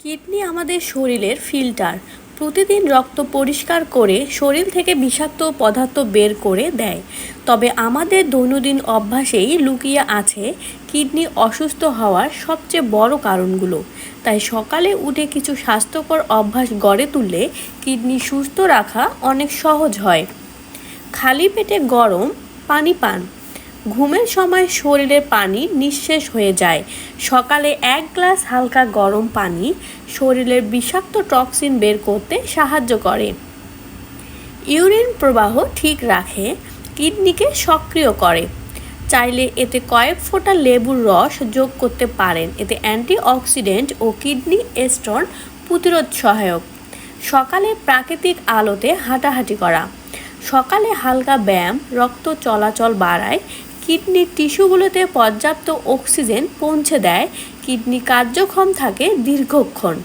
Kidney আমাদের শরীরের filter. প্রতিদিন রক্ত পরিষ্কার করে শরীর থেকে বিষাক্ত পদার্থ বের করে দেয়। তবে আমাদের দৈনন্দিন অভ্যাসেই লুকিয়ে আছে কিডনি অসুস্থ হওয়ার সবচেয়ে বড় কারণগুলো। তাই সকালে উঠে কিছু স্বাস্থ্যকর অভ্যাস গড়ে তুললে কিডনি সুস্থ রাখা অনেক সহজ হয়। খালি পেটে গরম পানি পান। ঘুমের সময় শরীরের পানি নিঃশেষ হয়ে যায়। সকালে এক গ্লাস হালকা গরম পানি শরীরের বিষাক্ত টক্সিন বের করতে সাহায্য করে। ইউরিন প্রবাহ ঠিক রাখে, কিডনিকে সক্রিয় করে। চাইলে এতে কয়েক ফোঁটা লেবুর রস যোগ করতে পারেন। এতে অ্যান্টিঅক্সিডেন্ট ও কিডনি স্টোন প্রতিরোধ সহায়ক। সকালে প্রাকৃতিক আলোতে হাঁটাহাঁটি করা। সকালে হালকা ব্যায়াম, রক্ত চলাচল বাড়ায় কিডনির টিস্যুগুলোতে পর্যাপ্ত অক্সিজেন পৌঁছে দেয়, কিডনি কার্যক্ষম থাকে দীর্ঘক্ষণ।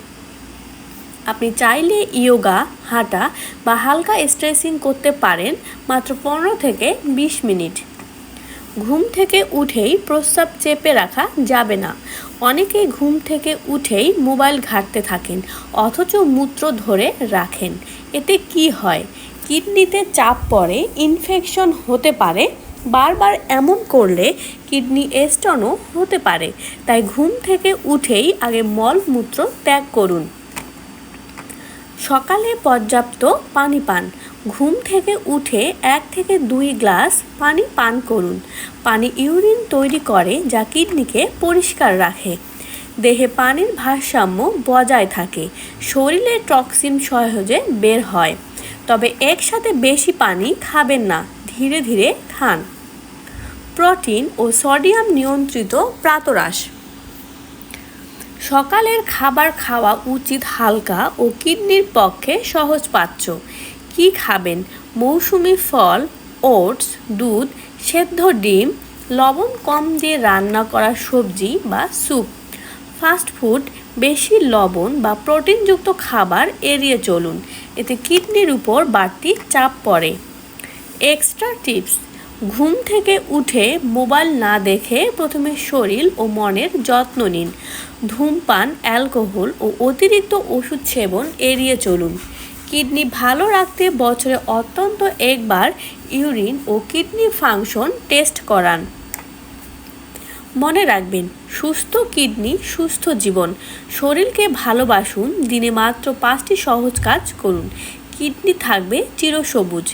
আপনি চাইলে ইয়োগা, হাঁটা বা হালকা স্ট্রেচিং করতে পারেন মাত্র পনেরো থেকে বিশ মিনিট। ঘুম থেকে উঠেই প্রস্রাব চেপে রাখা যাবে না। অনেকেই ঘুম থেকে উঠেই মোবাইল ঘাঁটতে থাকেন, অথচ মূত্র ধরে রাখেন। এতে কি হয়? কিডনিতে চাপ পড়ে, ইনফেকশন হতে পারে বারবার এমন করলে কিডনি স্টোনও হতে পারে। তাই ঘুম থেকে উঠেই আগে মলমূত্র ত্যাগ করুন। সকালে পর্যাপ্ত পানি পান। ঘুম থেকে উঠে এক থেকে দুই গ্লাস পানি পান করুন। পানি ইউরিন তৈরি করে যা কিডনিকে পরিষ্কার রাখে। দেহে পানির ভারসাম্য বজায় থাকে। শরীরে টক্সিন সহজে বের হয়। তবে একসাথে বেশি পানি খাবেন না। ধীরে ধীরে খান। প্রোটিন ও সোডিয়াম নিয়ন্ত্রিত প্রাতরাশ। সকালের খাবার খাওয়া উচিত হালকা ও কিডনির পক্ষে সহজপাচ্য। কি খাবেন? মৌসুমি ফল, ওটস, দুধ, সেদ্ধ ডিম, লবণ কম দিয়ে রান্না করা সবজি বা স্যুপ। ফাস্ট ফুড, বেশি লবণ বা প্রোটিনযুক্ত খাবার এড়িয়ে চলুন। এতে কিডনির উপর বাড়তি চাপ পড়ে। Extra tips. ঘুম থেকে উঠে মোবাইল না দেখে প্রথমে শরীর ও মনের যত্ন নিন। ধূমপান, অ্যালকোহল ও অতিরিক্ত ওষুধ সেবন এড়িয়ে চলুন। কিডনি ভালো রাখতে বছরে অত্যন্ত একবার ইউরিন ও কিডনি ফাংশন টেস্ট করান। মনে রাখবেন, সুস্থ কিডনি, সুস্থ জীবন। শরীরকে ভালোবাসুন, দিনে মাত্র পাঁচটি সহজ কাজ করুন। কিডনি থাকবে চিরসবুজ।